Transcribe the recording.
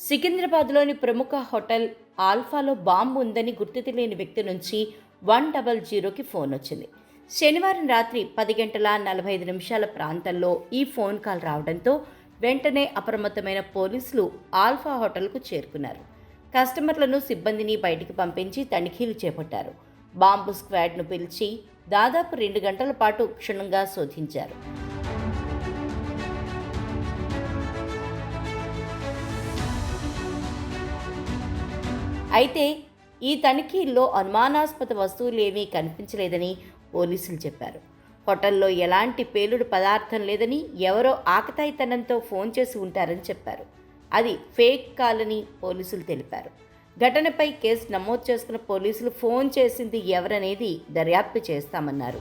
సికింద్రాబాద్లోని ప్రముఖ hotel ఆల్ఫాలో bomb ఉందని గుర్తు తెలియని వ్యక్తి నుంచి వన్ డబల్ జీరోకి ఫోన్ వచ్చింది. శనివారం రాత్రి పది గంటల నలభై ఐదు నిమిషాల ప్రాంతంలో ఈ ఫోన్ కాల్ రావడంతో వెంటనే అప్రమత్తమైన పోలీసులు ఆల్ఫా హోటల్కు చేరుకున్నారు. కస్టమర్లను సిబ్బందిని బయటికి పంపించి తనిఖీలు చేపట్టారు. బాంబు స్క్వాడ్ను పిలిచి దాదాపు రెండు గంటల పాటు క్షుణ్ణంగా శోధించారు. అయితే ఈ తనిఖీల్లో అనుమానాస్పద వస్తువులేమీ కనిపించలేదని పోలీసులు చెప్పారు. హోటల్లో ఎలాంటి పేలుడు పదార్థం లేదని ఎవరో ఆకతాయితనంతో ఫోన్ చేసి ఉంటారని చెప్పారు. అది ఫేక్ కాల్ అని పోలీసులు తెలిపారు. ఘటనపై కేసు నమోదు చేసుకున్న పోలీసులు ఫోన్ చేసింది ఎవరనేది దర్యాప్తు చేస్తామన్నారు.